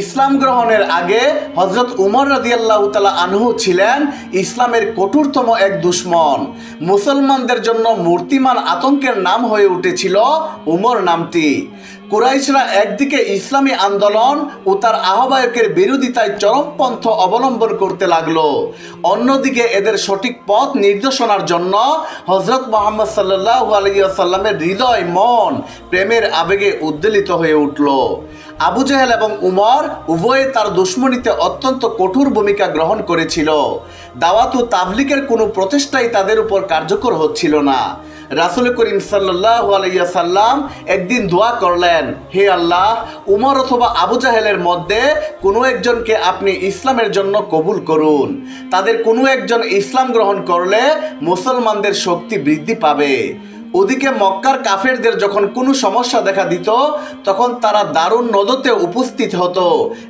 ইসলাম গ্রহণের আগে হজরত উমর রাজিয়াল্লাহ তালা আনহু ছিলেন ইসলামের কঠোরতম এক দুশ্মন। মুসলমানদের জন্য মূর্তিমান আতঙ্কের নাম হয়ে উঠেছিল উমর নামটি। কুরাইশরা একদিকে ইসলামী আন্দোলন ও তার আহ্বায়কের বিরোধিতায় চরমপন্থ অবলম্বন করতে লাগল। অন্যদিকে এদের সঠিক পথ নির্দেশনার জন্য হজরত মোহাম্মদ সাল্লাহ আলিয়াল্লামের হৃদয়, মন, প্রেমের আবেগে উদ্বেলিত হয়ে উঠল। আবু জাহেল এবং উমর উভয়ে তার দুশ্মনীতে অত্যন্ত কঠোর ভূমিকা গ্রহণ করেছিল। দাওয়াত ও তাবলিকের কোনো প্রচেষ্টাই তাদের উপর কার্যকর হচ্ছিল না। রাসুল করিম সাল্লাহ আলাইসাল্লাম একদিন দোয়া করলেন, হে আল্লাহ, উমর অথবা আবু জাহেলের মধ্যে কোনো একজনকে আপনি ইসলামের জন্য কবুল করুন। তাদের কোনো একজন ইসলাম গ্রহণ করলে মুসলমানদের শক্তি বৃদ্ধি পাবে। ওদিকে মক্কার কাফেরদের যখন কোনো সমস্যা দেখা দিত, তখন তারা দারুণ নদতে উপস্থিত হতো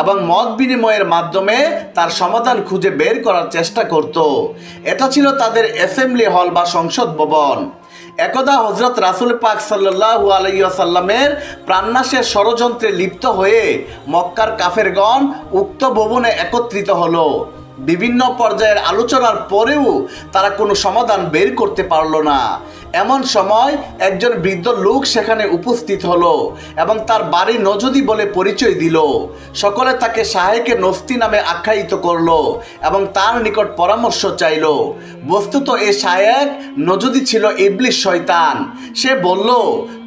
এবং মত বিনিময়ের মাধ্যমে তার সমাধান খুঁজে বের করার চেষ্টা করত। এটা ছিল তাদের অ্যাসেম্বলি হল বা সংসদ ভবন। একদা হজরত রাসুল পাক সাল্লাহ আলাইসাল্লামের প্রাণনাশের ষড়যন্ত্রে লিপ্ত হয়ে মক্কার কাফেরগণ উক্ত ভবনে একত্রিত হলো। বিভিন্ন পর্যায়ের আলোচনার পরেও তারা কোনো সমাধান বের করতে পারল না। এমন সময় একজন বৃদ্ধ লোক সেখানে উপস্থিত হলো এবং তার বাড়ি নজদি বলে পরিচয় দিল। সকলে তাকে শাহেকে নস্তি নামে আখ্যায়িত করল এবং তার নিকট পরামর্শ চাইল। বস্তুত এ শায়েক নজদি ছিল ইবলিশ শয়তান। সে বলল,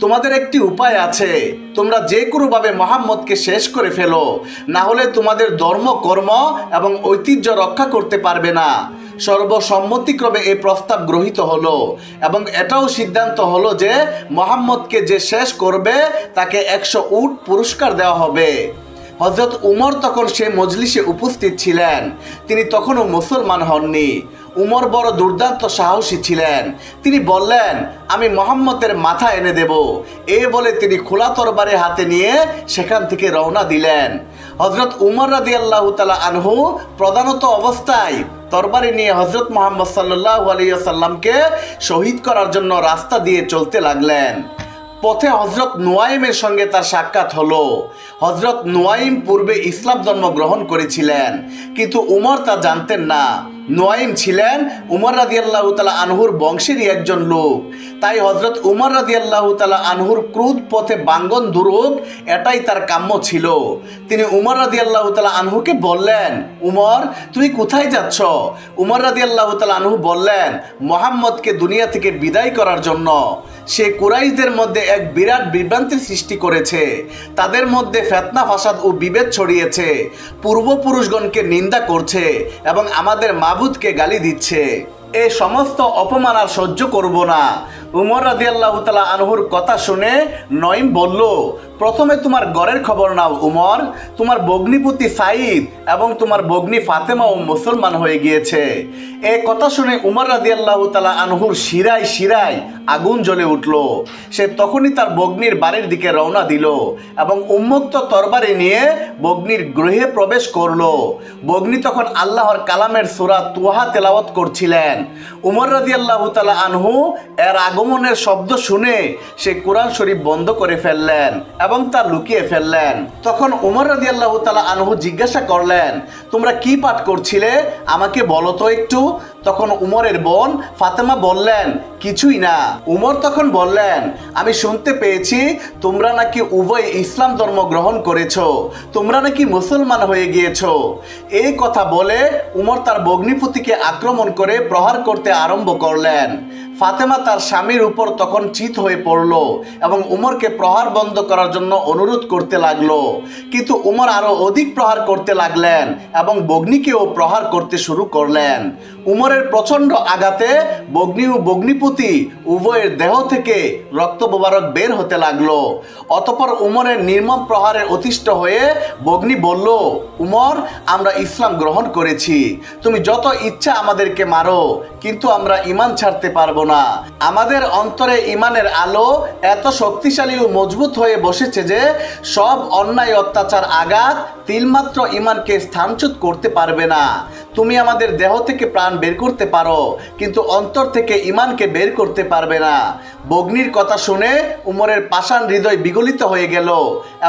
তোমাদের একটি উপায় আছে। তোমরা যে কোনোভাবে মোহাম্মদকে শেষ করে ফেলো। না হলে তোমাদের ধর্ম, কর্ম এবং ঐতিহ্য রক্ষা করতে পারবে না। সর্বসম্মতিক্রমে এই প্রস্তাব গ্রহীত হলো এবং এটাও সিদ্ধান্ত হলো যে মোহাম্মদকে যে শেষ করবে, তাকে একশো উট পুরস্কার দেওয়া হবে। হজরত উমর তখন সে মজলিসে উপস্থিত ছিলেন। তিনি তখনও মুসলমান হননি। উমর বড় দুর্দান্ত সাহসী ছিলেন। তিনি বললেন, আমি মোহাম্মদের মাথা এনে দেব। এ বলে তিনি খোলা তরবারে হাতে নিয়ে সেখান থেকে রওনা দিলেন। হজরত উমর রাদি আল্লাহ তালা আনহু প্রধানত অবস্থায় তরবারি নিয়ে হজরত মোহাম্মদ সাল্লাহ আলিয়াল্লামকে শহীদ করার জন্য রাস্তা দিয়ে চলতে লাগলেন। পথে হজরত নোয়াইমের সঙ্গে তার সাক্ষাৎ হলো। হজরত নোয়াইম পূর্বে ইসলাম জন্ম গ্রহণ করেছিলেন, কিন্তু উমর তা জানতেন না। নোয়াইম ছিলেন উমর রাদি আল্লাহ তালা আনহুর বংশেরই একজন লোক। তাই হজরত উমর রাদি আল্লাহ তালা আনহুর ক্রুদ পথে বাঙ্গন দুরুক এটাই তার কাম্য ছিল। তিনি উমর রাদি আল্লাহ তালা আনহুকে বললেন, উমর, তুমি কোথায় যাচ্ছ? উমর রাদি আল্লাহ তালা আনহু বললেন, মোহাম্মদকে দুনিয়া থেকে বিদায় করার জন্য। সে কুরাইশদের মধ্যে এক বিরাট বিভ্রান্তির সৃষ্টি করেছে। তাদের মধ্যে ফেতনা, ফাসাদ ও বিভেদ ছড়িয়েছে। পূর্বপুরুষগণকে নিন্দা করছে এবং আমাদের মাবুদকে গালি দিচ্ছে। এই সমস্ত অপমান আর সহ্য করব না। উমর রাজি আল্লাহ তালা আনহুর কথা শুনে নঈম বলল, প্রথমে তোমার গড়ের খবর নাও, উমর। তোমার বগ্নিপতি সাইদ এবং তোমার বগ্নি ফাতেমাও মুসলমান হয়ে গিয়েছে। এ কথা শুনে উমর রাজি আল্লাহ তালা আনহুর শিরায় শিরায় আগুন জ্বলে উঠল। সে তখনই তার বগ্নির বাড়ির দিকে রওনা দিল এবং উন্মুক্ত তরবারি নিয়ে বগ্নির গৃহে প্রবেশ করল। বগ্নি তখন আল্লাহর কালামের সুরা তুহা তেলাওয়াত করছিলেন। উমর রাজি আল্লাহ তালা আনহু এর আগমনের শব্দ শুনে সে কোরআন শরীফ বন্ধ করে ফেললেন এবং তা লুকিয়ে ফেললেন। তখন উমর রাজি আল্লাহ তালা আনহু জিজ্ঞাসা করলেন, তোমরা কি পাঠ করছিলে? আমাকে বলো তো একটু। তখন উমরের বোন ফাতেমা বললেন, কিছুই না। উমর তখন বললেন, আমি শুনতে পেয়েছি তোমরা নাকি উভয় ইসলাম ধর্ম গ্রহণ করেছ, তোমরা নাকি মুসলমান হয়ে গিয়েছ। এই কথা বলে উমর তার বগ্নিপতিকে আক্রমণ করে প্রহার করতে আরম্ভ করলেন। ফাতেমা তার স্বামীর উপর তখন চিত হয়ে পড়ল এবং উমরকে প্রহার বন্ধ করার জন্য অনুরোধ করতে লাগল। কিন্তু উমর আরও অধিক প্রহার করতে লাগলেন এবং বগ্নিকেও প্রহার করতে শুরু করলেন। উমরের প্রচণ্ড আঘাতে বগ্নি ও বগ্নিপতি উভয়ের দেহ থেকে রক্ত বের হতে লাগল। অতপর উমরের নির্মম প্রহারে অতিষ্ঠ হয়ে বগ্নি বলল, উমর, আমরা ইসলাম গ্রহণ করেছি। তুমি যত ইচ্ছা আমাদেরকে মারো, কিন্তু আমরা ইমান ছাড়তে পারব না। আমাদের অন্তরে ইমানের আলো এত শক্তিশালী ও মজবুত হয়ে বসেছে যে সব অন্যায়, অত্যাচার, আঘাত তিলমাত্র ইমানকে স্থানচ্যুত করতে পারবে না। তুমি আমাদের দেহ থেকে প্রাণ বের করতে পারো, কিন্তু অন্তর থেকে ইমানকে বের করতে পারবে না। বগ্নির কথা শুনে উমরের পাষাণ হৃদয় বিগলিত হয়ে গেল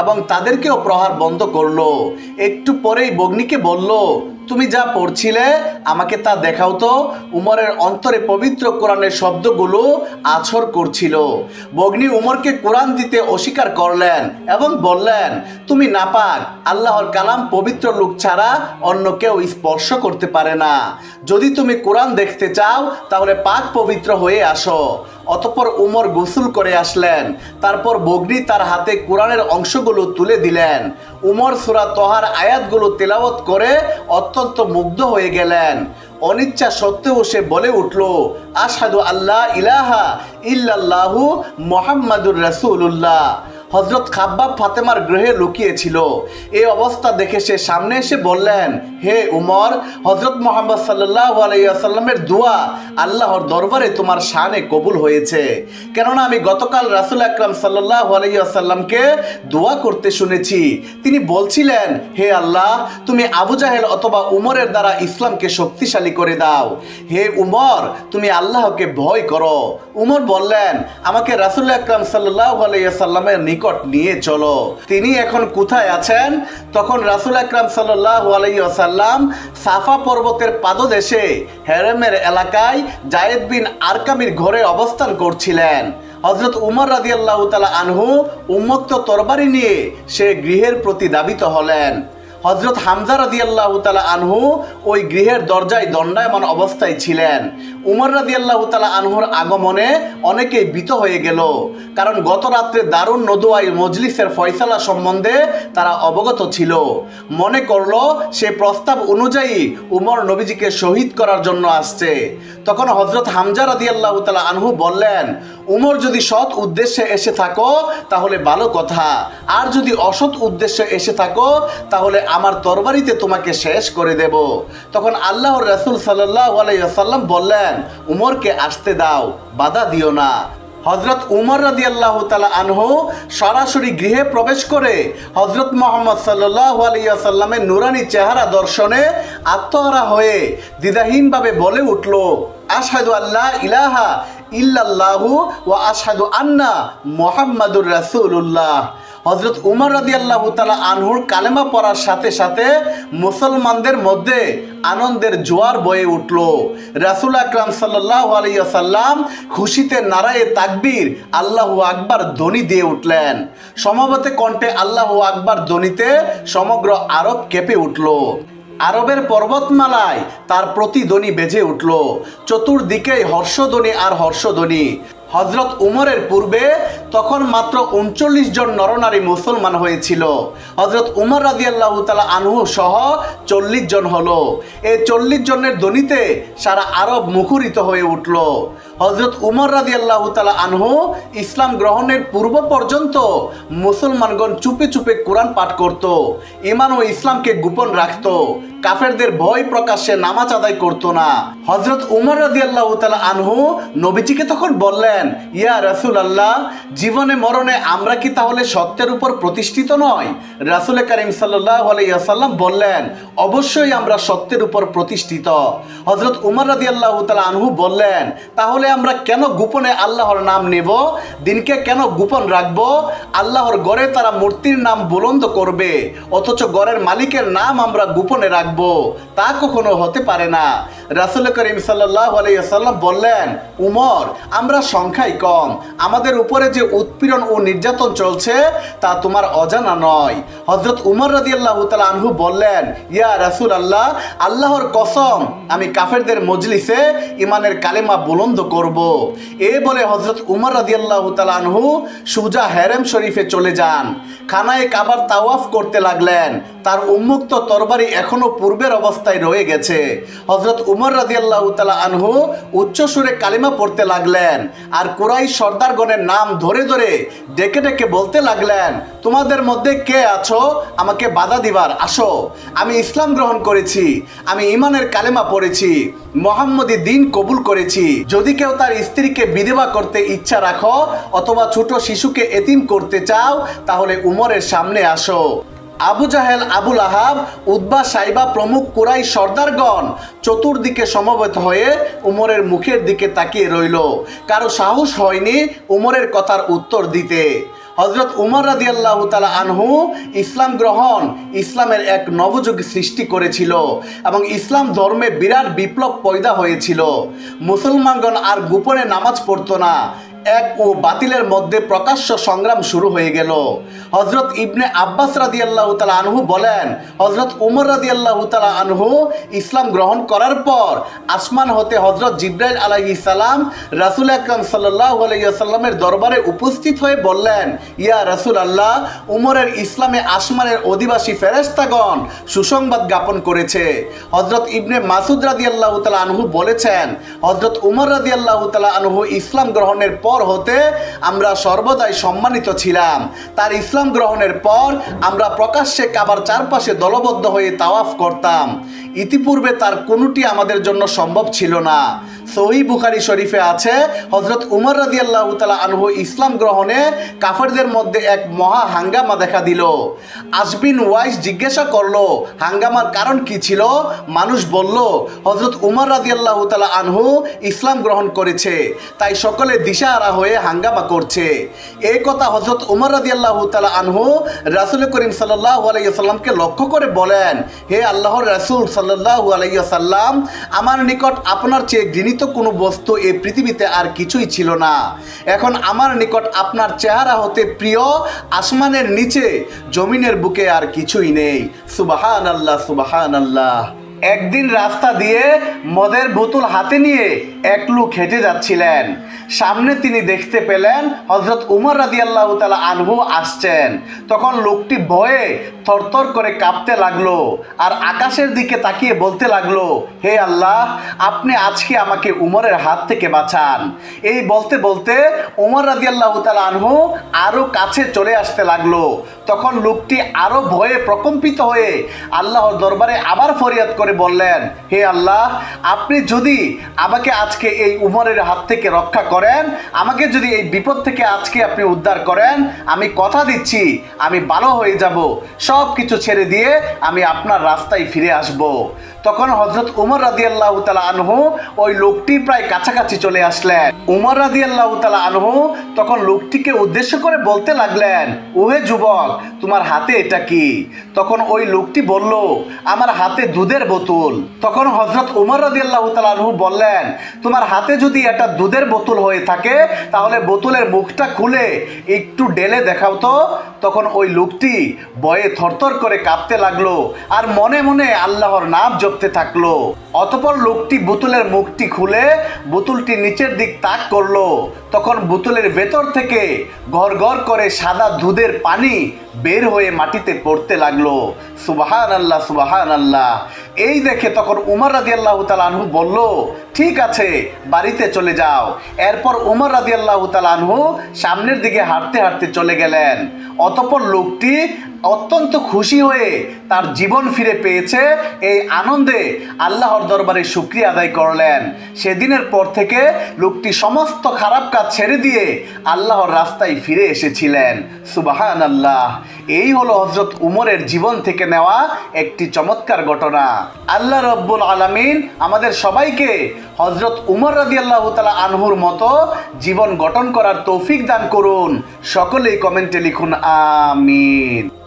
এবং তাদেরকেও প্রহার বন্ধ করল। একটু পরেই বগ্নিকে বলল তুমি যা পড়ছিলে, আমাকে তা দেখাও তো। উমরের অন্তরে পবিত্র কোরআনের শব্দগুলো আছর করছিল। বগ্নি উমরকে কোরআন দিতে অস্বীকার করলেন এবং বললেন, তুমি নাপাক, আল্লাহর কালাম পবিত্র লোক ছাড়া অন্য কেউ স্পর্শ করতে পারে না। যদি তুমি কোরআন দেখতে চাও, তাহলে পাক পবিত্র হয়ে আসো। অতপর উমর গোসল করে আসলেন। তারপর বগ্নি তার হাতে কোরআনের অংশগুলো তুলে দিলেন। উমর সুরা তহার আয়াতগুলো তেলাওত করে অত্যন্ত মুগ্ধ হয়ে গেলেন। অনিচ্ছা সত্ত্বেও সে বলে উঠল আসাদু আল্লাহ ইলাহা ইল্লাল্লাহু মোহাম্মদুর রাসূলুল্লাহ। হজরত খাব্বাব ফাতেমার গৃহে লুকিয়েছিল। এই অবস্থা দেখে সে সামনে এসে বললেন, হে উমর হজরত মোহাম্মদ সাল্লাহ আলাইসাল্লামের দোয়া আল্লাহর দরবারে তোমার শানে কবুল হয়েছে। কেননা আমি গতকাল রাসুল আকরাম সাল্লাহ আলাইসাল্লামকে দোয়া করতে শুনেছি। তিনি বলছিলেন, হে আল্লাহ, তুমি আবু জাহেল অথবা উমরের দ্বারা ইসলামকে শক্তিশালী করে দাও। হে উমর, তুমি আল্লাহকে ভয় করো। উমর বললেন, আমাকে রাসুল আকরাম সাল্লাহ আলাইসাল্লামের নিকট নিয়ে চলো। তিনি এখন কোথায় আছেন? তখন রাসুল আকরাম আলাইসাল্লাম সাফা পর্বতের পাদদেশে হেরেমের এলাকায় জায়েদ বিন আরকামির ঘরে অবস্থান করছিলেন। হজরত উমর রাজি আল্লাহ তালা আনহু উন্মুক্ত তরবারি নিয়ে সে গৃহের প্রতি দাবিত হলেন। হজরত হামজা রাদি আল্লাহ তালা আনহু ওই গৃহের দরজায় দণ্ডায়মান অবস্থায় ছিলেন। উমর রাদি আল্লাহ তালা আনহুর আগমনে অনেকেই ভীত হয়ে গেল। কারণ গত রাত্রে দারুণ নদুয়াই মজলিসের ফয়সালা সম্বন্ধে তারা অবগত ছিল। মনে করল, সে প্রস্তাব অনুযায়ী উমর নবীজিকে শহীদ করার জন্য আসছে। তখন হজরত হামজা রাদি আল্লাহ তালা আনহু বললেন, উমর যদি সৎ উদ্দেশ্যে এসে থাকো, তাহলে ভালো কথা। আর যদি অসৎ উদ্দেশ্যে এসে থাকো, তাহলে আমার তরবারিতে তোমাকে শেষ করে দেব। তখন আল্লাহ রাসুল আলাইসাল্লাম বললেন, উমরকে আসতে দাও, বাধা দিও না। হজরত উমর রাদি আল্লাহ তালা আনহু সরাসরি গৃহে প্রবেশ করে হজরত মোহাম্মদ সাল্লাহ আলিয়াসাল্লামের নুরানি চেহারা দর্শনে আত্মহারা হয়ে দ্বিধাহীনভাবে বলে উঠল, আশহাদু আল্লাহ ইলাহা ইল্লাল্লাহু ওয়া আশহাদু আন্না মোহাম্মদুর রাসূলুল্লাহ। হজরত উমর রাদি আল্লাহ তালা আনহুর কালেমা পড়ার সাথে সাথে মুসলমানদের মধ্যে আনন্দের জোয়ার বয়ে উঠল। রাসুল আকরাম সাল্লাহ আলাইসাল্লাম খুশিতে নারায়ে তাকবীর আল্লাহ আকবার ধ্বনি দিয়ে উঠলেন। সমবতে কণ্ঠে আল্লাহ আকবার ধ্বনিতে সমগ্র আরব কেঁপে উঠল। আরবের পর্বতমালায় তার প্রতিধ্বনি বেজে উঠল। চতুর্দিকেই হর্ষধ্বনি আর হর্ষধ্বনি। হজরত উমরের পূর্বে তখন মাত্র উনচল্লিশ জন নরনারী মুসলমান হয়েছিল। হজরত উমর রাজি আল্লাহ তালা আনহু সহ চল্লিশ জন হলো। এই চল্লিশ জনের দনিতে সারা আরব মুখরিত হয়ে উঠল। হজরত উমর রাজি আল্লাহ তালা আনহু ইসলাম গ্রহণের পূর্ব পর্যন্ত মুসলমানগণ চুপে চুপে কোরআন পাঠ করত ইমান ও ইসলামকে গোপন রাখত, কাফেরদের ভয় প্রকাশ্যে নামাজ আদায় করতো না। হজরত উমর রাজি আল্লাহ তালা আনহু নবীজিকে তখন বললেন, ইয়া রাসুল আল্লাহ জীবনে মরণে আমরা কি তাহলে সত্যের উপর প্রতিষ্ঠিত নয়? রাসুল করিম সাল্লাহ আলাইসাল্লাম বললেন, অবশ্যই আমরা সত্যের উপর প্রতিষ্ঠিত। হজরত উমর রাজি আল্লাহ তালা আনহু বললেন, তাহলে আমরা কেন গোপনে আল্লাহর নাম নেব? দিনকে কেন গোপন রাখব? আল্লাহর গড়ে তারা মূর্তির নাম বুলন্দ করবে, অথচ গড়ের মালিকের নাম আমরা গোপনে রাখব। তা কখনো হতে পারে না। রাসুল করিম আলাইসাল্লাম বললেন, উমর, আমরা সংখ্যায় কম। আমাদের উপরে যে উৎপীড়ন ও নির্যাতন চলছে, তা তোমার অজানা নয়। হজরত উমর রাজি আল্লাহ আনহু বললেন, ইয়া রাসুল আল্লাহ আল্লাহর কসম, আমি কাফেরদের মজলিসে ইমানের কালেমা বুলন্দ করব। এ বলে হজরত উমর রাজিয়াল্লাহ তালানহু সুজা হেরেম শরীফে চলে যান। খানায় কাবার তাওয়াফ করতে লাগলেন। তার উন্মুক্ত তরবারি এখনও পূর্বের অবস্থায় রয়ে গেছে। হজরত উমর রাজি আল্লাহ তালা আনহু উচ্চ সুরে কালিমা পড়তে লাগলেন আর কুরাই সর্দারগণের নাম ধরে ধরে ডেকে ডেকে বলতে লাগলেন, তোমাদের মধ্যে কে আছো? আমাকে বাধা দিবার, আসো। আমি ইসলাম গ্রহণ করেছি, আমি ইমানের কালেমা পড়েছি, মোহাম্মদী দিন কবুল করেছি। যদি কেউ তার স্ত্রীকে বিধবা করতে ইচ্ছা রাখো অথবা ছোট শিশুকে এতিম করতে চাও, তাহলে উমরের সামনে আসো। আবু জাহেল, আবুল আহাব উদ্বা সাইবা প্রমুখ কুরাই সর্দারগণ চতুর্দিকে সমবেত হয়ে উমরের মুখের দিকে তাকিয়ে রইল। কারও সাহস হয়নি উমরের কথার উত্তর দিতে। হজরত উমর রাদি আল্লাহ তালা আনহু ইসলাম গ্রহণ ইসলামের এক নবযুগ সৃষ্টি করেছিল এবং ইসলাম ধর্মে বিরাট বিপ্লব পয়দা হয়েছিল। মুসলমানগণ আর গোপনে নামাজ পড়তো না। এক ও বাতিলের মধ্যে প্রকাশ্য সংগ্রাম শুরু হয়ে গেল। হজরত ইবনে আব্বাস রাদি আল্লাহ তালা আনহু বলেন হজরত উমর রাদি আল্লাহ তালা আনহু ইসলাম গ্রহণ করার পর আসমান হতে হজরত জিব্রাইল আলাইহি সালাম রাসুল আকরাম সাল্লাহ আলাইসাল্লামের দরবারে উপস্থিত হয়ে বললেন, ইয়া রাসুল আল্লাহ উমরের ইসলামে আসমানের অধিবাসী ফেরেস্তাগণ সুসংবাদ জ্ঞাপন করেছে। হজরত ইবনে মাসুদ রাদি আল্লাহ তালা আনহু বলেছেন হজরত উমর রাদি আল্লাহ তালা আনহু ইসলাম গ্রহণের পর হতে আমরা সর্বদাই সম্মানিত ছিলাম। তার ইসলাম গ্রহণের পর আমরা প্রকাশ্যে কাবার চারপাশে দলবদ্ধ হয়ে তাওয়াফ করতাম। ইতিপূর্বে তার কোনোটি আমাদের জন্য সম্ভব ছিল না। সহি বুখারি শরীফে আছে হজরত উমর রাদি আল্লাহ তালা আনহু ইসলাম গ্রহণে কাফেরদের মধ্যে এক মহা হাঙ্গামা দেখা দিল। আসবিন ওয়াইস জিজ্ঞাসা করল, হাঙ্গামার কারণ কি ছিল? মানুষ বলল হজরত উমর রাদি আল্লাহ তালা আনহু ইসলাম গ্রহণ করেছে, তাই সকলে দিশাহারা হয়ে হাঙ্গামা করছে। এই কথা হজরত উমর রাদি আল্লাহ তালা আনহু রাসুল করিম সাল্লাহ আলাইসাল্লামকে লক্ষ্য করে বলেন, হে আল্লাহর রাসুল সাল্লাহ আলাইসাল্লাম আমার নিকট আপনার চেয়ে ঘৃণিত কোনো বস্তু এই পৃথিবীতে আর কিছুই ছিল না। এখন আমার নিকট আপনার চেহারা হতে প্রিয়, আসমানের নিচে, জমিনের বুকে আর কিছুই নেই। সুবাহান আল্লাহ সুবাহান আল্লাহ একদিন রাস্তা দিয়ে মদের বোতল হাতে নিয়ে এক লোক হেঁটে যাচ্ছিলেন। সামনে তিনি দেখতে পেলেন হজরত উমর রাদি আল্লাহ তালা আনহু আসছেন। তখন লোকটি ভয়ে থরথর করে কাঁপতে লাগল আর আকাশের দিকে তাকিয়ে বলতে লাগল, হে আল্লাহ, আপনি আজকে আমাকে উমরের হাত থেকে বাঁচান। এই বলতে বলতে উমর রাদি আল্লাহ তালা আনহু আরও কাছে চলে আসতে লাগল। তখন লোকটি আরও ভয়ে প্রকম্পিত হয়ে আল্লাহর দরবারে আবার ফরিয়াদ করে বললেন, হে আল্লাহ, আপনি যদি আমাকে আজকে এই উমরের হাত থেকে রক্ষা করেন, আমাকে যদি এই বিপদ থেকে আজকে আপনি উদ্ধার করেন, আমি কথা দিচ্ছি, আমি ভালো হয়ে যাব। সব কিছু ছেড়ে দিয়ে আমি আপনার রাস্তায় ফিরে আসব। তখন হজরত উমর রাদি আল্লাহ আনহু ওই লোকটি প্রায় কাছাকাছি চলে আসলেন। উমর রাদি আল্লাহ আনহু তখন লোকটিকে উদ্দেশ্য করে বলতে লাগলেন, ওহে যুবক, তোমার হাতে এটা কি? তখন ওই লোকটি বলল, আমার হাতে দুধের বোতল। তখন হজরত উমর রাদি আল্লাহ তালা আনহু বললেন, তোমার হাতে যদি একটা দুধের বোতল হয়ে থাকে, তাহলে বোতলের মুখটা খুলে একটু ডেলে দেখাও তো। তখন ওই লোকটি বয়ে থরথর করে কাঁপতে লাগল আর মনে মনে আল্লাহর নাম জপতে থাকল। অতপর লোকটি বোতলের মুখটি খুলে বোতলটি নিচের দিক তাক করল। তখন বোতলের ভেতর থেকে ঘর ঘর করে সাদা দুধের পানি বের হয়ে মাটিতে পড়তে লাগল। সুবাহান আল্লাহ সুবাহান আল্লাহ এই দেখে তখন উমর রাজি আল্লাহ তালানহু বলল, ঠিক আছে, বাড়িতে চলে যাও। এরপর উমর রাজি আল্লাহ তালানহু সামনের দিকে হাঁটতে হাঁটতে চলে গেলেন। অতপর লোকটি অত্যন্ত খুশি হয়ে তার জীবন ফিরে পেয়েছে। এই আনন্দে আল্লাহর দরবারে শুক্রিয়া আদায় করলেন। সেদিনের পর থেকে লোকটি সমস্ত খারাপ কাজ ছেড়ে দিয়ে আল্লাহর রাস্তায় ফিরে এসেছিলেন। সুবাহান আল্লাহ এই হলো হজরত উমরের জীবন থেকে নেওয়া একটি চমৎকার ঘটনা। আল্লাহ রব্বুল আলমিন আমাদের সবাইকে হজরত উমর রাজি আল্লাহ তালা আনহুর মতো জীবন গঠন করার তৌফিক দান করুন। সকলেই কমেন্টে লিখুন, আমিন।